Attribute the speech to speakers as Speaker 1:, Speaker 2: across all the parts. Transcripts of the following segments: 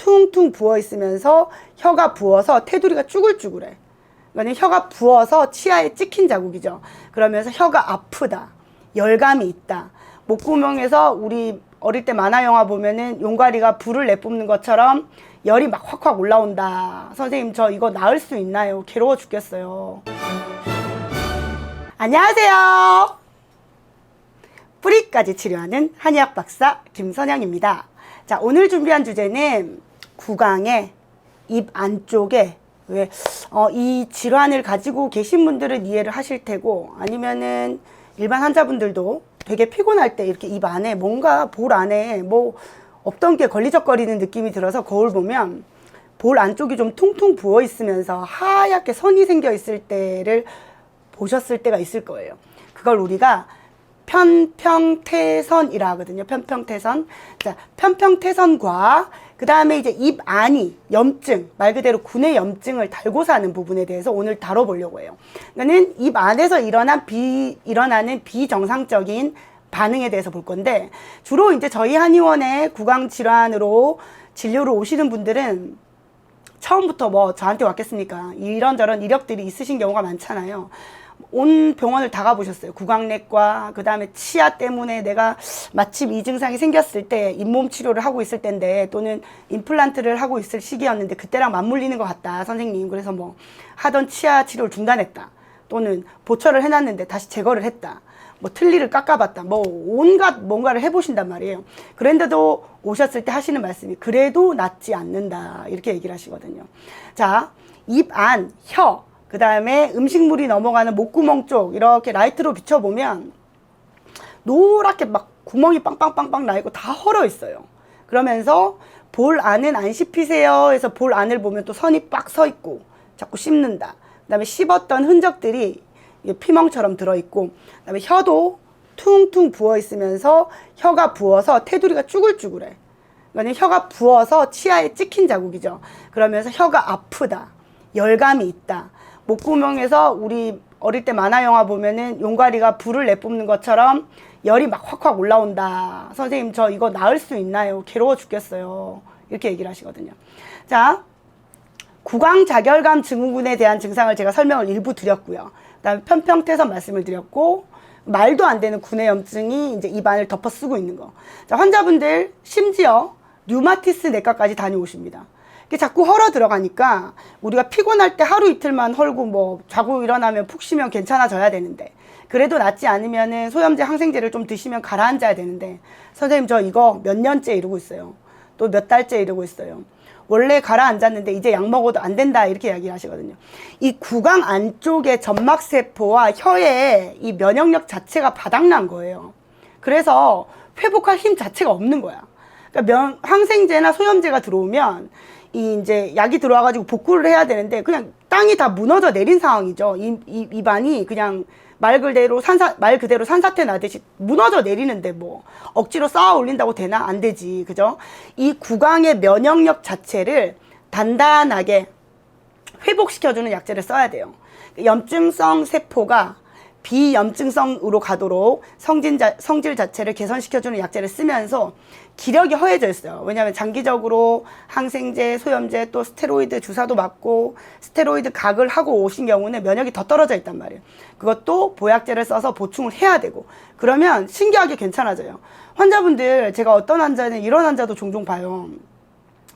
Speaker 1: 퉁퉁 부어 있으면서 혀가 부어서 테두리가 쭈글쭈글해. 그러니까 혀가 부어서 치아에 찍힌 자국이죠. 그러면서 혀가 아프다. 열감이 있다. 목구멍에서 우리 어릴 때 만화 영화 보면은 용가리가 불을 내뿜는 것처럼 열이 막 확확 올라온다. 선생님 저 이거 나을 수 있나요? 괴로워 죽겠어요. 안녕하세요. 뿌리까지 치료하는 한의학 박사 김선영입니다. 자, 오늘 준비한 주제는 구강의 입 안쪽에 왜, 어, 이 질환을 가지고 계신 분들은 이해를 하실 테고 아니면은 일반 환자분들도 되게 피곤할 때 이렇게 입 안에 뭔가 볼 안에 뭐 없던 게 걸리적거리는 느낌이 들어서 거울 보면 볼 안쪽이 좀 퉁퉁 부어 있으면서 하얗게 선이 생겨 있을 때를 보셨을 때가 있을 거예요. 그걸 우리가 편평태선이라 하거든요. 편평태선. 자, 편평태선과 그 다음에 이제 입 안이 염증, 말 그대로 군의 염증을 달고 사는 부분에 대해서 오늘 다뤄보려고 해요. 그러니까는 입 안에서 일어난 비, 일어나는 비정상적인 반응에 대해서 볼 건데, 주로 이제 저희 한의원의 구강 질환으로 진료를 오시는 분들은 처음부터 뭐 저한테 왔겠습니까? 이런저런 이력들이 있으신 경우가 많잖아요. 온 병원을 다 가보셨어요. 구강내과, 그 다음에 치아 때문에 내가 마침 이 증상이 생겼을 때 잇몸 치료를 하고 있을 때인데 또는 임플란트를 하고 있을 시기였는데 그때랑 맞물리는 것 같다, 선생님. 그래서 뭐 하던 치아 치료를 중단했다. 또는 보철을 해놨는데 다시 제거를 했다. 뭐 틀니를 깎아봤다. 뭐 온갖 뭔가를 해보신단 말이에요. 그런데도 오셨을 때 하시는 말씀이 그래도 낫지 않는다. 이렇게 얘기를 하시거든요. 자, 입 안, 혀, 그 다음에 음식물이 넘어가는 목구멍 쪽 이렇게 라이트로 비춰보면 노랗게 막 구멍이 빵빵빵빵 나 있고 다 헐어 있어요. 그러면서 볼 안은 안 씹히세요 해서 볼 안을 보면 또 선이 빡 서 있고 자꾸 씹는다. 그 다음에 씹었던 흔적들이 피멍처럼 들어있고 그 다음에 혀도 퉁퉁 부어 있으면서 혀가 부어서 테두리가 쭈글쭈글해. 그러니까 혀가 부어서 치아에 찍힌 자국이죠. 그러면서 혀가 아프다. 열감이 있다. 목구멍에서 우리 어릴 때 만화 영화 보면은 용가리가 불을 내뿜는 것처럼 열이 막 확확 올라온다. 선생님 저 이거 나을 수 있나요? 괴로워 죽겠어요. 이렇게 얘기를 하시거든요. 자, 구강자결감 증후군에 대한 증상을 제가 설명을 일부 드렸고요. 그다음에 편평태선 말씀을 드렸고 말도 안 되는 구내 염증이 이제 입안을 덮어 쓰고 있는 거. 자, 환자분들 심지어 류마티스 내과까지 다녀오십니다. 이게 자꾸 헐어 들어가니까 우리가 피곤할 때 하루 이틀만 헐고 뭐 자고 일어나면 푹 쉬면 괜찮아져야 되는데 그래도 낫지 않으면은 소염제 항생제를 좀 드시면 가라앉아야 되는데 선생님 저 이거 몇 년째 이러고 있어요. 또 몇 달째 이러고 있어요. 원래 가라앉았는데 이제 약 먹어도 안 된다 이렇게 이야기를 하시거든요. 이 구강 안쪽의 점막 세포와 혀의 이 면역력 자체가 바닥난 거예요. 그래서 회복할 힘 자체가 없는 거야. 그러니까 면, 항생제나 소염제가 들어오면 이 이제 약이 들어와가지고 복구를 해야 되는데 그냥 땅이 다 무너져 내린 상황이죠. 이, 이 입안이 그냥 말 그대로 산사 말 그대로 산사태 나듯이 무너져 내리는데 뭐 억지로 쌓아 올린다고 되나 안 되지 그죠? 이 구강의 면역력 자체를 단단하게 회복시켜주는 약제를 써야 돼요. 염증성 세포가 비염증성으로 가도록 성진 자, 성질 자체를 개선시켜주는 약제를 쓰면서 기력이 허해져 있어요. 왜냐하면 장기적으로 항생제, 소염제, 또 스테로이드 주사도 맞고 스테로이드 각을 하고 오신 경우는 면역이 더 떨어져 있단 말이에요. 그것도 보약제를 써서 보충을 해야 되고 그러면 신기하게 괜찮아져요. 환자분들 제가 어떤 환자는 이런 환자도 종종 봐요.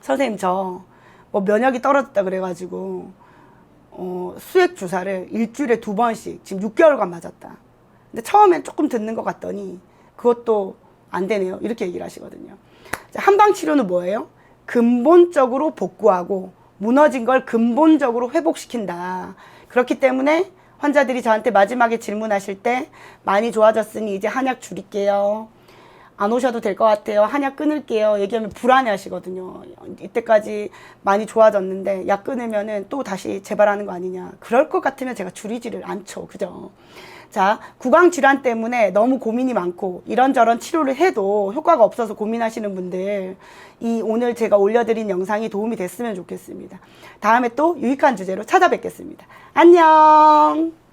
Speaker 1: 선생님 저 뭐 면역이 떨어졌다 그래가지고 어, 수액 주사를 일주일에 두 번씩 지금 6개월간 맞았다. 근데 처음엔 조금 듣는 것 같더니 그것도 안 되네요. 이렇게 얘기를 하시거든요. 자, 한방 치료는 뭐예요? 근본적으로 복구하고 무너진 걸 근본적으로 회복시킨다. 그렇기 때문에 환자들이 저한테 마지막에 질문하실 때 많이 좋아졌으니 이제 한약 줄일게요. 안 오셔도 될 것 같아요. 한약 끊을게요. 얘기하면 불안해 하시거든요. 이때까지 많이 좋아졌는데 약 끊으면은 또 다시 재발하는 거 아니냐. 그럴 것 같으면 제가 줄이지를 않죠. 그죠? 자, 구강 질환 때문에 너무 고민이 많고 이런저런 치료를 해도 효과가 없어서 고민하시는 분들 이 오늘 제가 올려드린 영상이 도움이 됐으면 좋겠습니다. 다음에 또 유익한 주제로 찾아뵙겠습니다. 안녕!